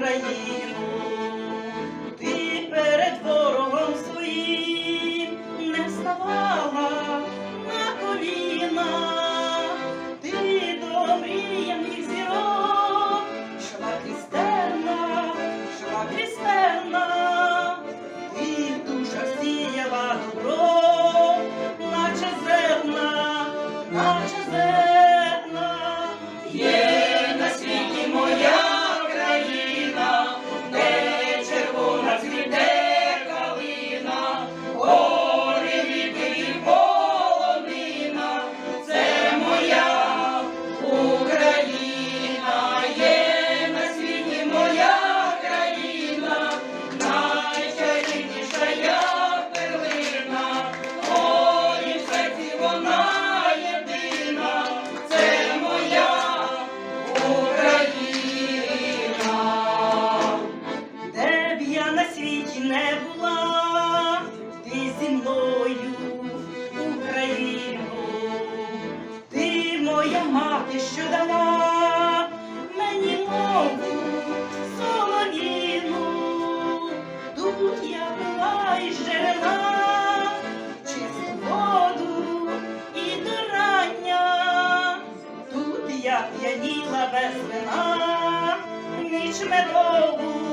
Україні. Не була, ти зі мною, Україно, ти моя мати, що дала мені мову солов'їну, тут я воду і тут я п'яніла без вина, ніч медову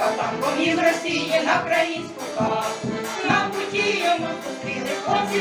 їхав танком Росії на країнську хату. На путі йому зустріли хлопці